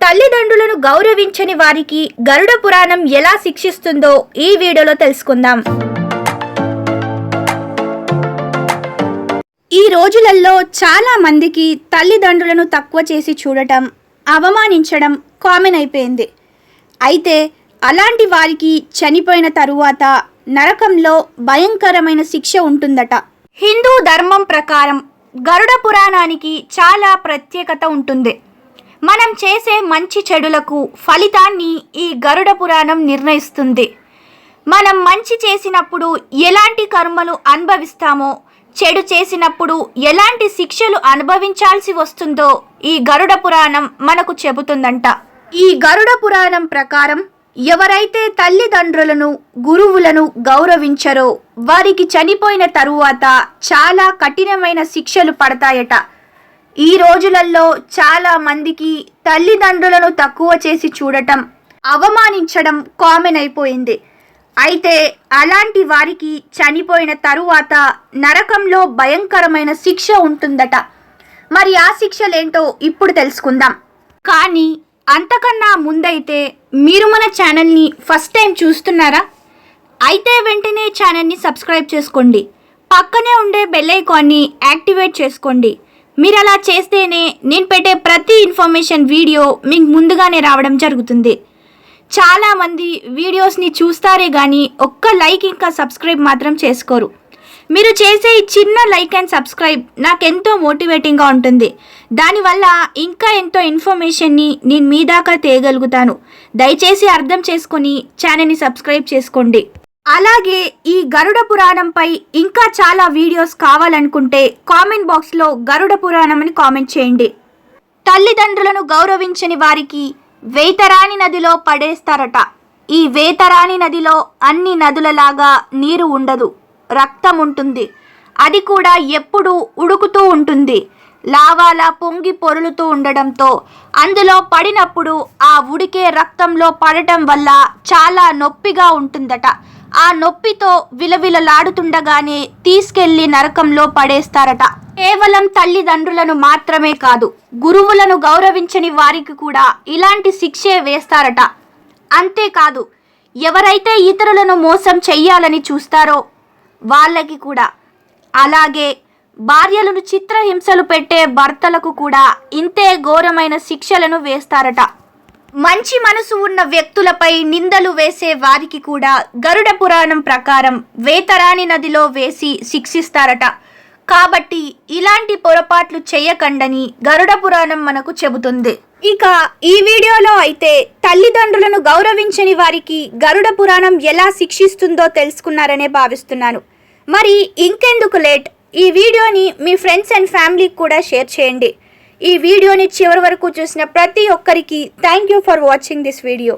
తల్లిదండ్రులను గౌరవించని వారికి గరుడ పురాణం ఎలా శిక్షిస్తుందో ఈ వీడియోలో తెలుసుకుందాం. ఈ రోజులలో చాలా మందికి తల్లిదండ్రులను తక్కువ చేసి చూడటం అవమానించడం కామన్ అయిపోయింది. అయితే అలాంటి వారికి చనిపోయిన తరువాత నరకంలో భయంకరమైన శిక్ష ఉంటుందట. హిందూ ధర్మం ప్రకారం గరుడ పురాణానికి చాలా ప్రత్యేకత ఉంటుంది. మనం చేసే మంచి చెడులకు ఫలితాన్ని ఈ గరుడ పురాణం నిర్ణయిస్తుంది. మనం మంచి చేసినప్పుడు ఎలాంటి కర్మలు అనుభవిస్తామో చెడు చేసినప్పుడు ఎలాంటి శిక్షలు అనుభవించాల్సి వస్తుందో ఈ గరుడ పురాణం మనకు చెబుతుందంట. ఈ గరుడ పురాణం ప్రకారం ఎవరైతే తల్లిదండ్రులను గురువులను గౌరవించరో వారికి చనిపోయిన తరువాత చాలా కఠినమైన శిక్షలు పడతాయట. ఈ రోజులలో చాలా మందికి తల్లిదండ్రులను తక్కువ చేసి చూడటం అవమానించడం కామన్ అయిపోయింది. అయితే అలాంటి వారికి చనిపోయిన తరువాత నరకంలో భయంకరమైన శిక్ష ఉంటుందట. మరి ఆ శిక్షలేంటో ఇప్పుడు తెలుసుకుందాం. కానీ అంతకన్నా ముందైతే మీరు మన ఛానల్ని ఫస్ట్ టైం చూస్తున్నారా? అయితే వెంటనే ఛానల్ని సబ్స్క్రైబ్ చేసుకోండి. పక్కనే ఉండే బెల్ ఐకాన్ని యాక్టివేట్ చేసుకోండి. మీరు అలా చేస్తేనే నేను పెట్టే ప్రతి ఇన్ఫర్మేషన్ వీడియో మీకు ముందుగానే రావడం జరుగుతుంది. చాలామంది వీడియోస్ని చూస్తారే కానీ ఒక్క లైక్ ఇంకా సబ్స్క్రైబ్ మాత్రం చేసుకోరు. మీరు చేసే ఈ చిన్న లైక్ అండ్ సబ్స్క్రైబ్ నాకెంతో మోటివేటింగ్గా ఉంటుంది. దానివల్ల ఇంకా ఎంతో ఇన్ఫర్మేషన్ని నేను మీ దాకా తేయగలుగుతాను దయచేసి అర్థం చేసుకొని ఛానల్ని సబ్స్క్రైబ్ చేసుకోండి. అలాగే ఈ గరుడ పురాణంపై ఇంకా చాలా వీడియోస్ కావాలనుకుంటే కామెంట్ బాక్స్లో గరుడ పురాణం అని కామెంట్ చేయండి. తల్లిదండ్రులను గౌరవించని వారికి వేతరాని నదిలో పడేస్తారట. ఈ వేతరాని నదిలో అన్ని నదులలాగా నీరు ఉండదు రక్తం ఉంటుంది. అది కూడా ఎప్పుడూ ఉడుకుతూ ఉంటుంది. లావాలా పొంగి పొరులుతూ ఉండడంతో అందులో పడినప్పుడు ఆ ఉడికే రక్తంలో పడటం వల్ల చాలా నొప్పిగా ఉంటుందట. ఆ నొప్పితో విలవిలలాడుతుండగానే తీసుకెళ్ళి నరకంలో పడేస్తారట. కేవలం తల్లిదండ్రులను మాత్రమే కాదు గురువులను గౌరవించని వారికి కూడా ఇలాంటి శిక్షే వేస్తారట. అంతేకాదు ఎవరైతే ఇతరులను మోసం చెయ్యాలని చూస్తారో వాళ్ళకి కూడా. అలాగే భార్యలను చిత్రహింసలు పెట్టే భర్తలకు కూడా ఇంతే ఘోరమైన శిక్షలను వేస్తారట. మంచి మనసు ఉన్న వ్యక్తులపై నిందలు వేసే వారికి కూడా గరుడ పురాణం ప్రకారం వేతరాని నదిలో వేసి శిక్షిస్తారట. కాబట్టి ఇలాంటి పొరపాట్లు చేయకండని గరుడ పురాణం మనకు చెబుతుంది. ఇక ఈ వీడియోలో అయితే తల్లిదండ్రులను గౌరవించని వారికి గరుడ పురాణం ఎలా శిక్షిస్తుందో తెలుసుకున్నారనే భావిస్తున్నాను. మరి ఇంకెందుకు లేట్? ఈ వీడియోని మీ ఫ్రెండ్స్ అండ్ ఫ్యామిలీకి కూడా షేర్ చేయండి. ఈ వీడియోని చివరి వరకు చూసిన ప్రతి ఒక్కరికి thank you for watching this video.